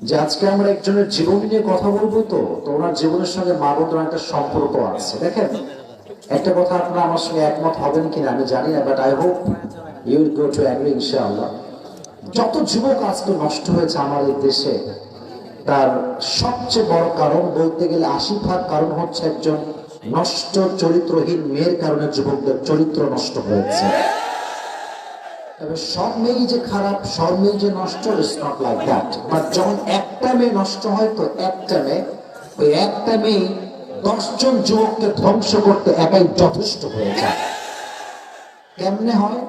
যে আজকে আমরা একজনের জীবন নিয়ে কথা বলব তো তো ওনার জীবনের সঙ্গে মা বোনের একটা সম্পর্ক আছে, দেখেন? একটা কথা আপনারা আমার সঙ্গে একমত হবেন কিনা আমি জানি না but I hope you go to agree ইনশাআল্লাহ যত যুবক আজকে নষ্ট হয়েছে আমাদের দেশে, তার সবচেয়ে বড় কারণ বলতে গেলে আশি ভাগ কারণ হচ্ছে একজন নষ্ট চরিত্রহীন মেয়ের কারণে যুবকদের চরিত্র নষ্ট হয়েছে। তবে সব মেয়েই যে খারাপ, সব মেয়ে যে নষ্ট নট লাইক বাট যখন একটা মেয়ে নষ্ট হয়, তো একটা মেয়ে, ওই একটা মেয়ে ধ্বংস করতে একাই যথেষ্ট হয়ে যায়। কেমনে হয়?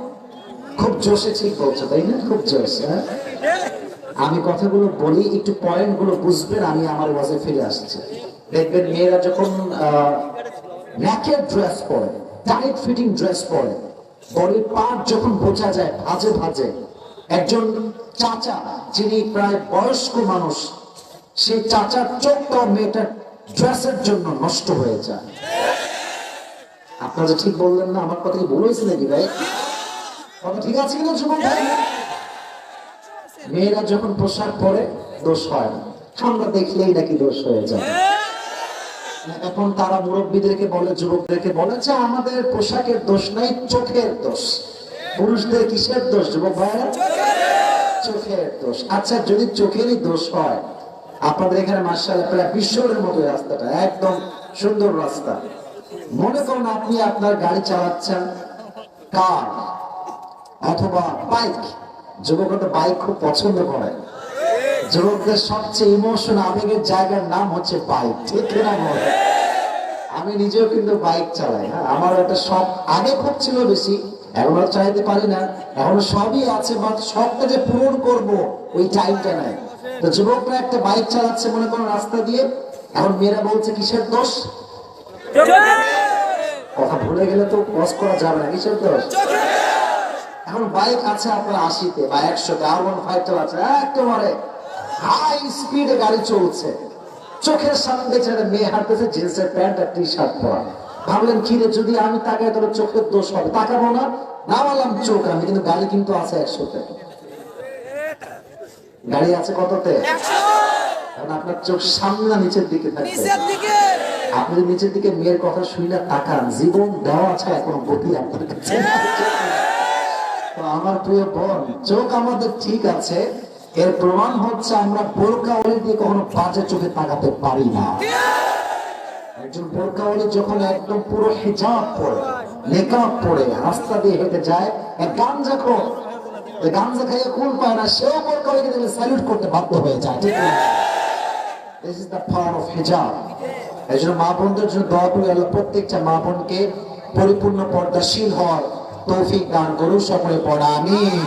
খুব জোশে ঠিক বলছো, তাই না? খুব জোশে হ্যাঁ? আমি কথাগুলো বলি, একটু পয়েন্টগুলো বুঝবেন, আমি আমার ওয়াজে ফিরে আসছি। দেখবেন মেয়েরা যখন ড্রেস পরে টাইট ফিটিং ড্রেস পরে বডির পার্ট যখন বোঝা যায়, ভাজে ভাজে, একজন চাচা যিনি প্রায় বয়স্ক মানুষ, সেই চাচার চোখটাও মেয়েটার ড্রেসের জন্য নষ্ট হয়ে যায়। আপনারা ঠিক বললেন না, আমার কথা কি ভুল হয়েছে নাকি ভাই? কথা ঠিক আছে কিনা যুবক ভাই? মেয়েরা যখন পোশাক পরে, দোষ হয় না। আমরা দেখলেই নাকি দোষ হয়ে যায়। এখন তারা মুরব্বীদেরকে বলে, যুবকদেরকে বলে যে আমাদের পোশাকের দোষ নাই, চোখের দোষ। পুরুষদের কিসের দোষ, যুবক ভাইরা চোখের দোষ। আচ্ছা যদি চোখেরই দোষ হয়, আপনাদের এখানে মার্শাল প্রায় বিশ্বরের মতো রাস্তাটা, একদম সুন্দর রাস্তা। মনে করুন আপনি আপনার গাড়ি চালাচ্ছেন, কার? অথবা বাইক? যুবকরা বাইক খুব পছন্দ করে। যুবকদের সবচেয়ে ইমোশন আবেগের জায়গার নাম হচ্ছে বাইক ঠিক কিনা আমি নিজেও কিন্তু বাইক চালাই হ্যাঁ? আমার একটা শখ আগে খুব ছিল বেশি চাইতে পারি না সবই আছে শখটা যে পূরণ ওই টাইমটা নাই। তো যুবকরা একটা বাইক চালাচ্ছে, মনে করো রাস্তা দিয়ে, এখন মেয়েরা বলছে, কিসের দোষ? কথা ভুলে গেলে তো পজ করা যাবে না, কিসের দোষ? এখন বাইক আছে আপনার আশিতে বা একশোতে, আর ওয়ান ফাইভ চালাচ্ছে একেবারে হাই স্পিডে গাড়ি চলছে। চোখের সামনে একটা মেয়ে হাঁটতেছে জিন্সের প্যান্ট আর টি শার্ট পরা। ভাবলেন কি রে যদি আমি তাকাই তাহলে চোখের দোষ হবে তাকাবো না। নামালাম চোখ আমি কিন্তু গাড়ি কিন্তু আছে একশোতে। গাড়ি আছে কততে? এখন আপনার চোখ সামনে নিচের দিকে দিকে। আপনি যদি নিচের দিকে মেয়ের কথা শুনে তাকান জীবন দেওয়া ছাড়া কোনো গতি আপনার কাছে তো আমার প্রিয় বোন চোখ আমাদের ঠিক আছে এর প্রমাণ হচ্ছে আমরা বোরকাওয়ালি দিয়ে কখনো বাজে চোখে তাকাতে পারি না। একজন বোরকাওয়ালি যখন একদম পুরো হিজাব পরে মেকআপ পরে, রাস্তা দিয়ে হেঁটে যায়, এক গাঞ্জা খোর গাঞ্জা খাইয়ে কুল পায় না, সেও করতে বাধ্য হয়ে যায়, ঠিক মা বোনদের জন্য দোয়া করি আল্লাহ প্রত্যেকটা মা বোনকে পরিপূর্ণ পর্দাশীল হওয়ার তৌফিক দান করুন সকলে পড়া আমিন।